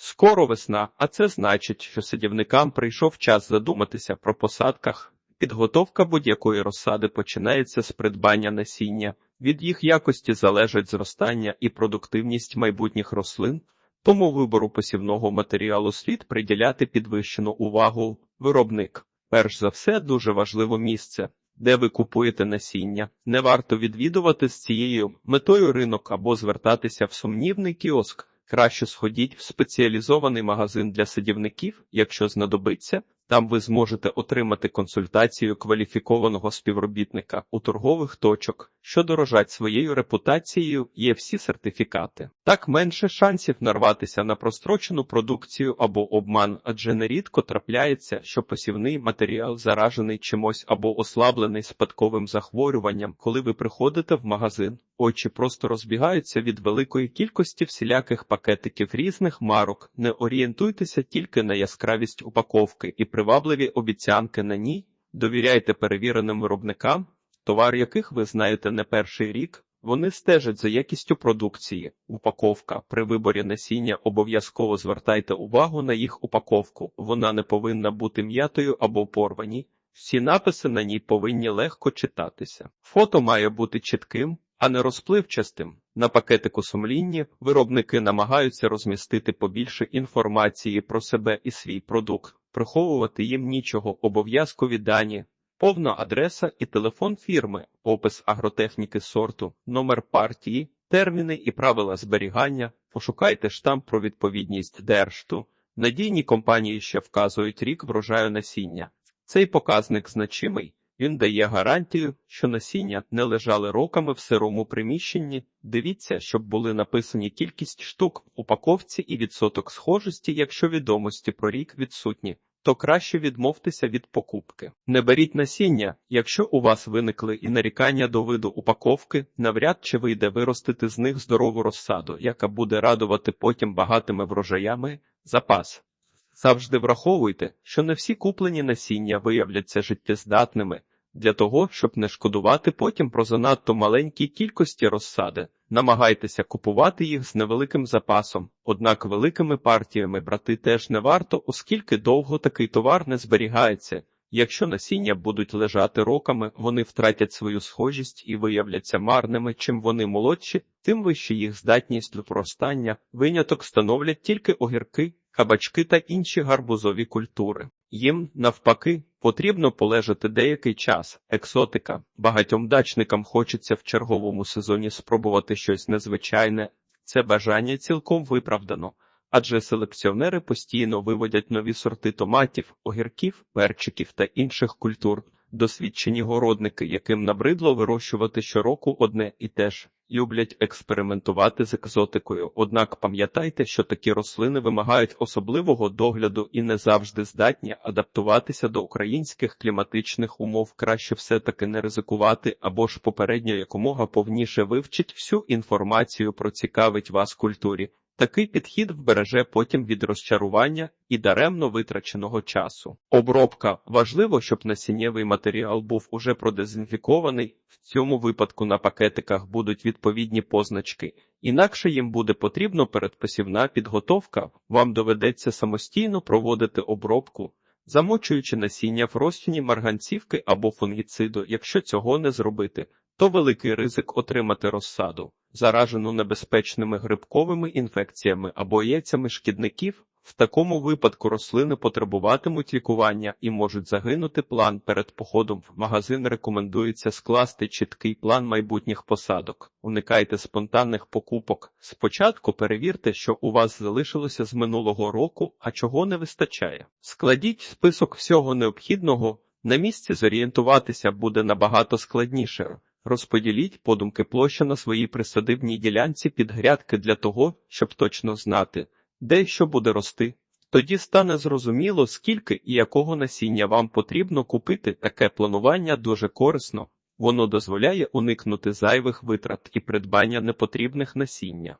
Скоро весна, а це значить, що садівникам прийшов час задуматися про посадках. Підготовка будь-якої розсади починається з придбання насіння. Від їх якості залежить зростання і продуктивність майбутніх рослин, тому вибору посівного матеріалу слід приділяти підвищену увагу виробник. Перш за все, дуже важливо місце, де ви купуєте насіння. Не варто відвідувати з цією метою ринок або звертатися в сумнівний кіоск. Краще сходіть в спеціалізований магазин для садівників, якщо знадобиться. Там ви зможете отримати консультацію кваліфікованого співробітника у торгових точок, що дорожать своєю репутацією, є всі сертифікати. Так менше шансів нарватися на прострочену продукцію або обман, адже нерідко трапляється, що посівний матеріал заражений чимось або ослаблений спадковим захворюванням, коли ви приходите в магазин. Очі просто розбігаються від великої кількості всіляких пакетиків різних марок. Не орієнтуйтеся тільки на яскравість упаковки і привабливі обіцянки на ній. Довіряйте перевіреним виробникам, товар яких ви знаєте не перший рік. Вони стежать за якістю продукції. Упаковка при виборі насіння обов'язково звертайте увагу на їх упаковку. Вона не повинна бути м'ятою або порвані. Всі написи на ній повинні легко читатися. Фото має бути чітким, а не розпливчастим. На пакетику сумлінні виробники намагаються розмістити побільше інформації про себе і свій продукт, приховувати їм нічого, обов'язкові дані, повна адреса і телефон фірми, опис агротехніки сорту, номер партії, терміни і правила зберігання. Пошукайте штамп про відповідність держту. Надійні компанії ще вказують рік врожаю насіння. Цей показник значимий. Він дає гарантію, що насіння не лежали роками в сирому приміщенні. Дивіться, щоб були написані кількість штук в упаковці і відсоток схожості, якщо відомості про рік відсутні, то краще відмовтеся від покупки. Не беріть насіння, якщо у вас виникли і нарікання до виду упаковки, навряд чи вийде виростити з них здорову розсаду, яка буде радувати потім багатими врожаями. Запас. Завжди враховуйте, що не всі куплені насіння виявляться життєздатними. Для того, щоб не шкодувати потім про занадто маленькій кількості розсади, намагайтеся купувати їх з невеликим запасом, однак великими партіями брати теж не варто, оскільки довго такий товар не зберігається. Якщо насіння будуть лежати роками, вони втратять свою схожість і виявляться марними. Чим вони молодші, тим вища їх здатність до проростання. Виняток становлять тільки огірки, кабачки та інші гарбузові культури. Їм, навпаки, потрібно полежати деякий час. Екзотика. Багатьом дачникам хочеться в черговому сезоні спробувати щось незвичайне. Це бажання цілком виправдано, адже селекціонери постійно виводять нові сорти томатів, огірків, перчиків та інших культур. Досвідчені городники, яким набридло вирощувати щороку одне і те ж, люблять експериментувати з екзотикою. Однак пам'ятайте, що такі рослини вимагають особливого догляду і не завжди здатні адаптуватися до українських кліматичних умов. Краще все-таки не ризикувати або ж попередньо якомога повніше вивчить всю інформацію про цікавить вас культурі. Такий підхід вбереже потім від розчарування і даремно витраченого часу. Обробка важливо, щоб насіннєвий матеріал був уже продезінфікований. В цьому випадку на пакетиках будуть відповідні позначки, інакше їм буде потрібно передпосівна підготовка. Вам доведеться самостійно проводити обробку, замочуючи насіння в розчині марганцівки або фунгіциду. Якщо цього не зробити, то великий ризик отримати розсаду, заражену небезпечними грибковими інфекціями або яйцями шкідників. В такому випадку рослини потребуватимуть лікування і можуть загинути план перед походом в магазин. Рекомендується скласти чіткий план майбутніх посадок. Уникайте спонтанних покупок. Спочатку перевірте, що у вас залишилося з минулого року, а чого не вистачає. Складіть список всього необхідного. На місці зорієнтуватися буде набагато складніше. Розподіліть подумки площа на своїй присадибній ділянці під грядки для того, щоб точно знати, де що буде рости. Тоді стане зрозуміло, скільки і якого насіння вам потрібно купити. Таке планування дуже корисно, воно дозволяє уникнути зайвих витрат і придбання непотрібних насіння.